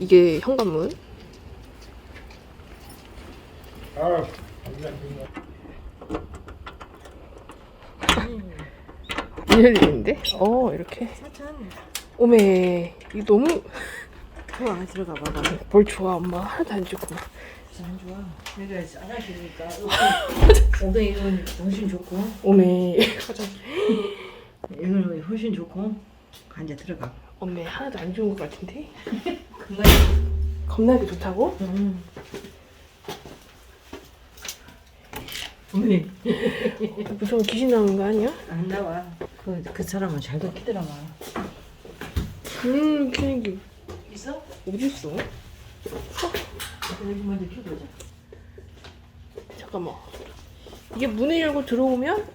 이게 현관문. 아, 안 열리는데? 어 이렇게. 사천. 오메 이거 너무 좋아 들어가 봐봐. 뭘 좋아 엄마 하나도 안 좋고. 안 좋아. 내가 화장실이니까 엉덩이 이건 훨씬 좋고 오메 화장실. 이건 훨씬 좋고 앉아 들어가. 오메 하나도 안 좋은 것 같은데? 그만. 겁나게 좋다고? 응. 어머니 무슨 귀신 나오는 거 아니야? 안 나와. 그, 그 사람은 잘도 키더라마. 음게 있어? 어디 있어? 여기 먼저 키보자. 잠깐만. 이게 문을 열고 들어오면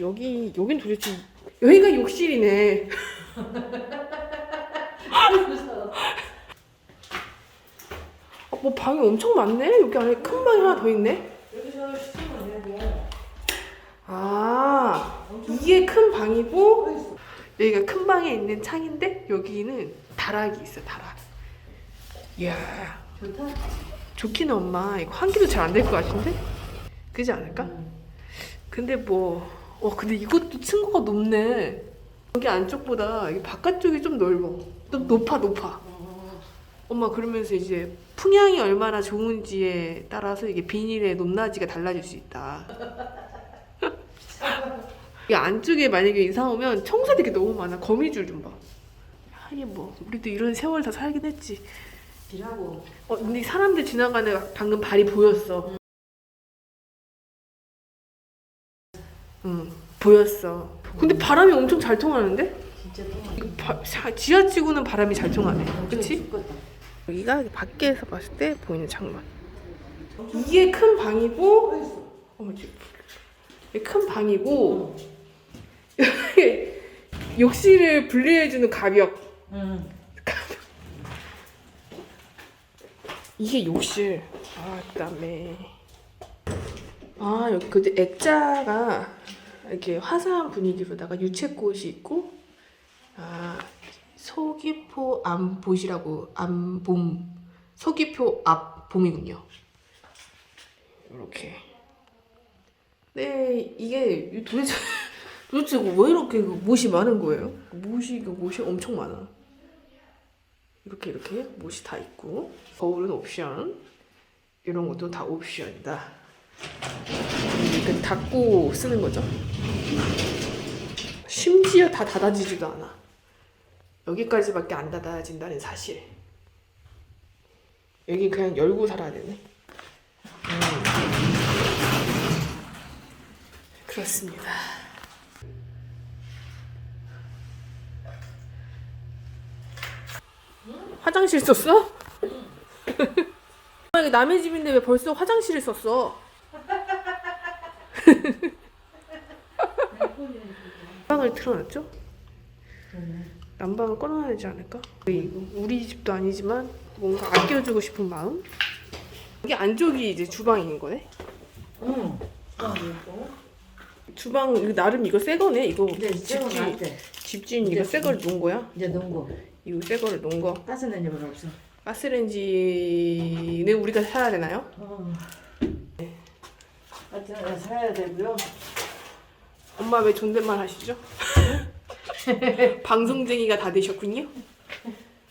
여기 여긴 도대체 여기가 욕실이네. 어, 뭐 방이 엄청 많네. 여기 안에 큰 방이 하나 더 있네. 여기서 시키면 되고. 아 이게 큰 방이고 여기가 큰 방에 있는 창인데 여기는 다락이 있어 다락. 이야 좋다. 좋기는 엄마 이거 환기도 잘 안 될 것 같은데 그지 않을까? 응. 근데 뭐, 어 근데 이것도 층고가 높네. 여기 안쪽보다 이 바깥쪽이 좀 넓어. 좀 높아 높아. 엄마 그러면서 이제 풍향이 얼마나 좋은지에 따라서 이게 비닐의 높낮이가 달라질 수 있다. 이 안쪽에 만약에 이사 오면 청소할 게 너무 많아. 거미줄 좀 봐. 하긴 뭐 우리도 이런 세월 다 살긴 했지. 일하고. 어 근데 사람들 지나가는 방금 발이 보였어. 응 보였어. 근데 바람이 엄청 잘 통하는데? 진짜 또. 이거 바- 사- 지하치고는 바람이 잘 통하네. 그치? 죽겠다. 여기가 밖에서 봤을 때 보이는 창문. 이게 큰 방이고, 어머 큰 방이고 욕실을 분리해주는 가벽. 응. 이게 욕실. 아, 그다음에 아 여기 그 액자가 이렇게 화사한 분위기로다가 유채꽃이 있고 아 서귀포 암봇이라고 암봄 서귀포 앞봄이군요. 이렇게. 네 이게 도대체 도대체 왜 이렇게 그 못이 많은 거예요? 못이 그 못이 엄청 많아. 이렇게 이렇게 못이 다 있고 거울은 옵션 이런 것도 다 옵션이다. 이렇게 닫고 쓰는 거죠. 심지어 다 닫아지지도 않아. 여기까지밖에 안 닫아진다는 사실. 여기 그냥 열고 살아야 되네. 음. 그렇습니다. 화장실 썼어? 이게 남의 집인데 왜 벌써 화장실을 썼어? 난방을 틀어놨죠? 난방을 꺼놔야 되지 않을까? 우리, 집도 아니지만 뭔가 아껴주고 싶은 마음? 이게 안쪽이 이제 주방인 거네? 응. 아. 주방 이거 나름 이거 새 거네 이거 이제 새거 집주인 나한테 집주인 이거 새 거를 놓은 거야? 이제 농구. 이거 새 거를 놓은 거 가스 냄새가 없어. 가스레인지는 우리가 사야 되나요? 어. 하여튼 사야 되고요. 엄마 왜 존댓말 하시죠? 방송쟁이가 다 되셨군요.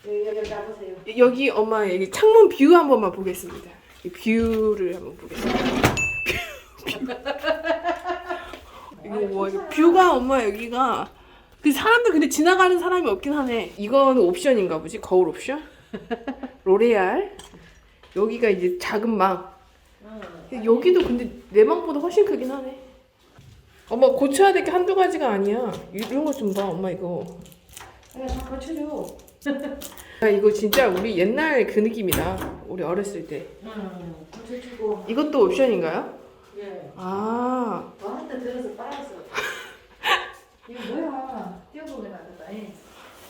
여기 여기 나보세요. 여기 엄마 여기 창문 뷰 한 번만 보겠습니다. 이 뷰를 한번 보겠습니다. 이거 뭐 이거 뷰가 엄마 여기가 그 사람들 근데 지나가는 사람이 없긴 하네. 이거는 옵션인가 보지 거울 옵션? 로레알 여기가 이제 작은 망. 여기도 근데 내 망보다 훨씬 크긴 하네. 엄마 고쳐야 될 게 한두 가지가 아니야. 이런 거 좀 봐, 엄마 이거. 야, 다 고쳐줘. 아 이거 진짜 우리 옛날 그 느낌이다. 우리 어렸을 때. 응. 고쳐주고. 이것도 옵션인가요? 예. 아, 너한테 들어서 빨았어. 이거 뭐야? 뛰어보게 놔뒀다.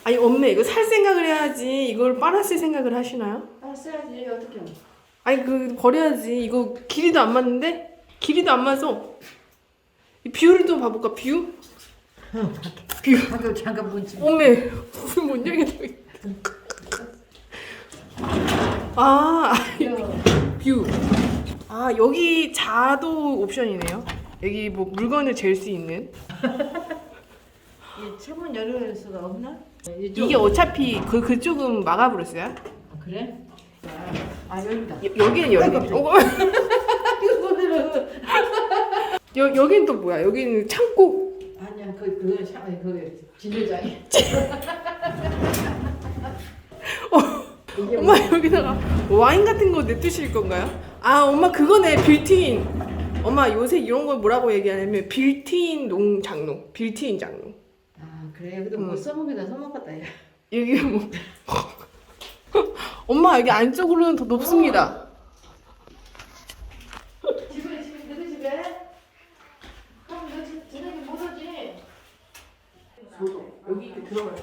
아니 엄마 이거 살 생각을 해야지. 이걸 빨았을 생각을 하시나요? 빨았어야지. 어떻게? 아니 그 버려야지. 이거 길이도 안 맞는데? 길이도 안 맞아. 뷰를 좀 봐볼까? 비율? 비율. 잠깐 뭔지. 어메, 뭔 얘기 아, 아 뷰. 아, 여기 자도 옵션이네요. 여기 뭐 물건을 잴 수 있는. 창문 열을 수가 없나? 네, 이쪽. 이게 어차피 그 그쪽은 막아버렸어요. 아, 그래? 아, 여기다. 여, 여기는 열리네. 여 여기는 또 뭐야? 여기는 창고. 아니야 그 그거 참그 진열장에. 이게 엄마 여기다가 와인 같은 거 냅두실 건가요? 아 엄마 그거네 빌트인. 엄마 요새 이런 걸 뭐라고 얘기하냐면 빌트인 농장로, 빌트인 장로. 아 그래 여기도 뭐 써먹기다 써먹었다 야. 여기 뭐 엄마 여기 안쪽으로는 더 높습니다. 집에 집에 너희 집에? 그럼 너 집, 집에 못 오지? 여기 이렇게 들어가요.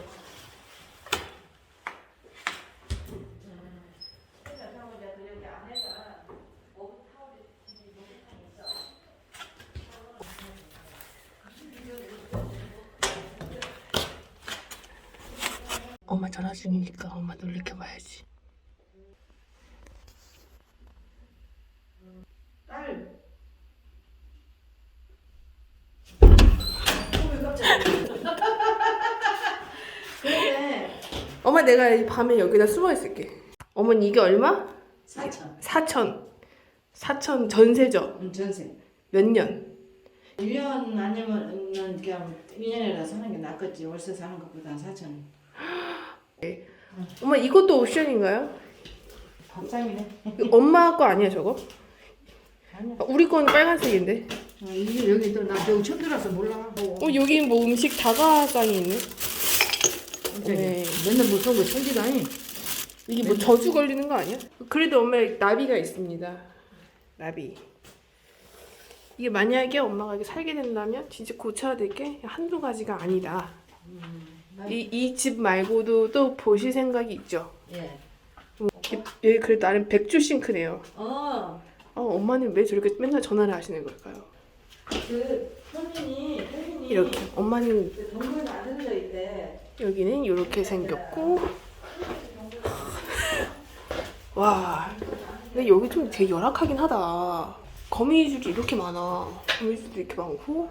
엄마 전화 중이니까 엄마 놀래켜 봐야지. 딸. 그래. 엄마 내가 이 밤에 여기다 숨어 있을게. 어머니 이게 얼마? 사천. 4천. 4천 전세죠. 음, 전세. 몇 년? 1년 아니면 그냥 1년이라 사는 게 낫겠지. 월세 사는 것보다 사천. 엄마 이것도 옵션인가요? 밥상이네. 엄마 거 아니야 저거? 아니야. 아, 우리 건 빨간색인데. 어, 이게 여기 또나 여기 처음 들어서 몰라. 어 여기 뭐 음식 다가상이 있네. 네. 맨날 무서운 거 천지도 아니. 이게 뭐 저주 걸리는 거 아니야? 그래도 엄마 나비가 있습니다. 나비. 이게 만약에 엄마가 이렇게 살게 된다면 진짜 고쳐야 될 게 한두 가지가 아니다. 이 이 집 말고도 또 보실 생각이 있죠. 예. 얘 그래도 나름 백주 싱크네요. 어. 어, 엄마는 왜 저렇게 맨날 전화를 하시는 걸까요? 그 손님이 손님이 이렇게 엄마는 그안 들어져 있대. 여기는 이렇게 생겼고. 와 근데 여기 좀 되게 열악하긴 하다. 거미줄이 이렇게 많아. 거미줄도 이렇게 많고.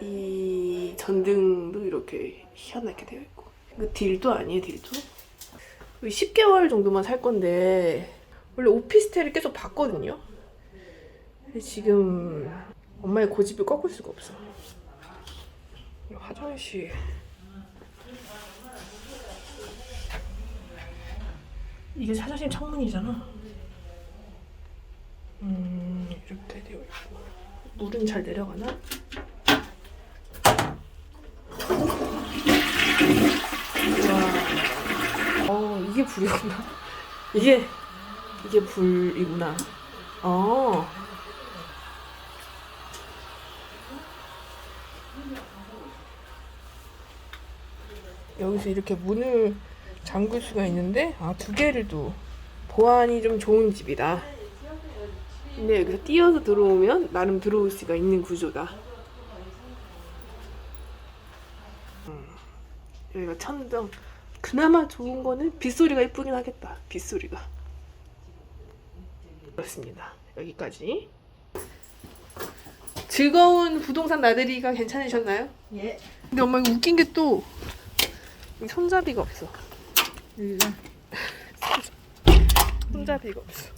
이 전등도 이렇게 희한하게 되어 있고. 이거 딜도 아니에요 딜도? 10개월 정도만 살 건데 원래 오피스텔을 계속 봤거든요? 근데 지금 엄마의 고집을 꺾을 수가 없어. 이 화장실 이게 화장실 창문이잖아. 음 이렇게 되어 있고 물은 잘 내려가나? 와, 어 이게 불이구나. 이게 이게 불이구나. 어. 여기서 이렇게 문을 잠글 수가 있는데 아 두 개를 도 보안이 좀 좋은 집이다. 근데 여기서 뛰어서 들어오면 나름 들어올 수가 있는 구조다. 음, 여기가 천정. 그나마 좋은 거는 빗소리가 이쁘긴 하겠다. 빗소리가. 그렇습니다. 여기까지. 즐거운 부동산 나들이가 괜찮으셨나요? 예. 근데 엄마 이거 웃긴 게 또 손잡이가 없어. 여기가 손잡이가 없어.